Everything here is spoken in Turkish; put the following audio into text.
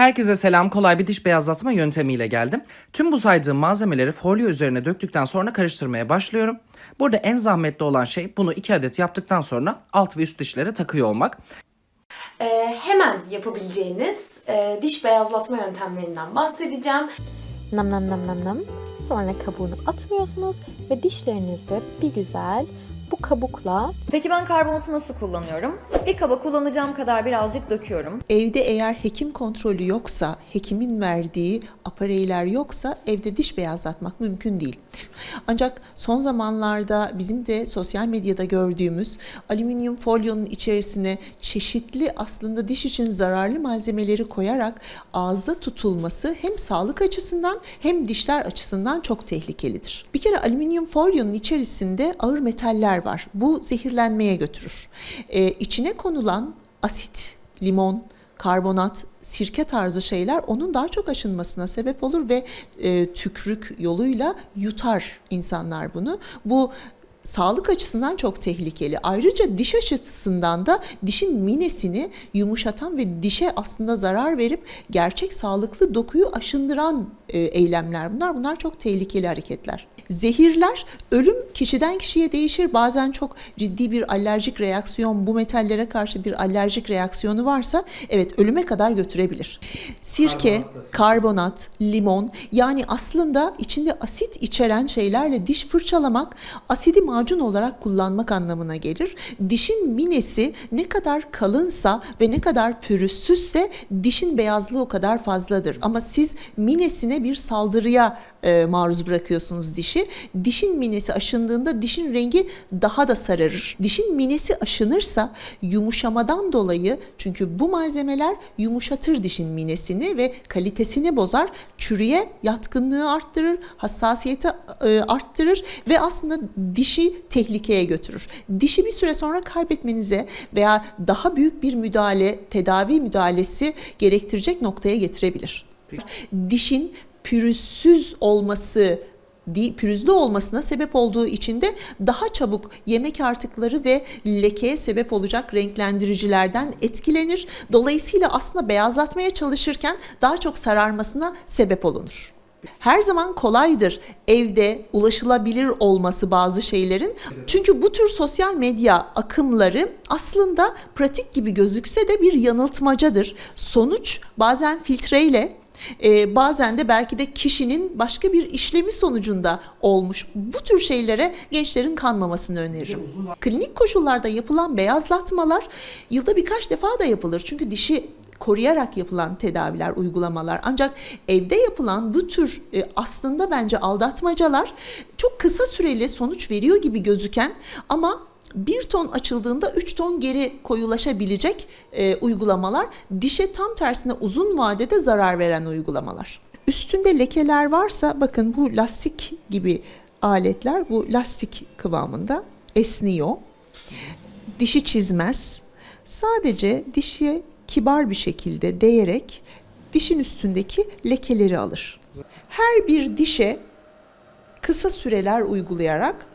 Herkese selam. Kolay bir diş beyazlatma yöntemiyle geldim. Tüm bu saydığım malzemeleri folyo üzerine döktükten sonra karıştırmaya başlıyorum. Burada en zahmetli olan şey bunu 2 adet yaptıktan sonra alt ve üst dişlere takıyor olmak. Ee, hemen yapabileceğiniz e, diş beyazlatma yöntemlerinden bahsedeceğim. Nam nam nam nam nam. Sonra kabuğunu atmıyorsunuz ve dişlerinizi bir güzel bu kabukla Peki ben karbonatı nasıl kullanıyorum? Bir kaba kullanacağım kadar birazcık döküyorum. Evde eğer hekim kontrolü yoksa, hekimin verdiği apareyler yoksa evde diş beyazlatmak mümkün değil. Ancak son zamanlarda bizim de sosyal medyada gördüğümüz alüminyum folyonun içerisine çeşitli aslında diş için zararlı malzemeleri koyarak ağızda tutulması hem sağlık açısından hem dişler açısından çok tehlikelidir. Bir kere alüminyum folyonun içerisinde ağır metaller var. Bu zehirlenmeye götürür. Ee, içine konulan asit, limon, karbonat, sirke tarzı şeyler onun daha çok aşınmasına sebep olur ve e, tükrük yoluyla yutar insanlar bunu. Bu sağlık açısından çok tehlikeli. Ayrıca diş açısından da dişin minesini yumuşatan ve dişe aslında zarar verip gerçek sağlıklı dokuyu aşındıran e, eylemler bunlar. Bunlar çok tehlikeli hareketler. Zehirler ölüm kişiden kişiye değişir. Bazen çok ciddi bir alerjik reaksiyon bu metallere karşı bir alerjik reaksiyonu varsa evet ölüme kadar götürebilir. Sirke, karbonat, limon yani aslında içinde asit içeren şeylerle diş fırçalamak asidi macun olarak kullanmak anlamına gelir. Dişin minesi ne kadar kalınsa ve ne kadar pürüzsüzse dişin beyazlığı o kadar fazladır. Ama siz minesine bir saldırıya e, maruz bırakıyorsunuz dişi. Dişin minesi aşındığında dişin rengi daha da sararır. Dişin minesi aşınırsa yumuşamadan dolayı çünkü bu malzemeler yumuşatır dişin minesini ve kalitesini bozar. Çürüye yatkınlığı arttırır, hassasiyeti e, arttırır ve aslında dişi tehlikeye götürür. Dişi bir süre sonra kaybetmenize veya daha büyük bir müdahale, tedavi müdahalesi gerektirecek noktaya getirebilir. Dişin pürüzsüz olması pürüzlü olmasına sebep olduğu için de daha çabuk yemek artıkları ve lekeye sebep olacak renklendiricilerden etkilenir. Dolayısıyla aslında beyazlatmaya çalışırken daha çok sararmasına sebep olunur. Her zaman kolaydır evde ulaşılabilir olması bazı şeylerin. Çünkü bu tür sosyal medya akımları aslında pratik gibi gözükse de bir yanıltmacadır. Sonuç bazen filtreyle ee, bazen de belki de kişinin başka bir işlemi sonucunda olmuş. Bu tür şeylere gençlerin kanmamasını öneririm. Klinik koşullarda yapılan beyazlatmalar yılda birkaç defa da yapılır. Çünkü dişi koruyarak yapılan tedaviler, uygulamalar. Ancak evde yapılan bu tür e, aslında bence aldatmacalar çok kısa süreli sonuç veriyor gibi gözüken ama bir ton açıldığında 3 ton geri koyulaşabilecek e, uygulamalar dişe tam tersine uzun vadede zarar veren uygulamalar. Üstünde lekeler varsa bakın bu lastik gibi aletler bu lastik kıvamında esniyor. Dişi çizmez. Sadece dişe kibar bir şekilde değerek dişin üstündeki lekeleri alır. Her bir dişe kısa süreler uygulayarak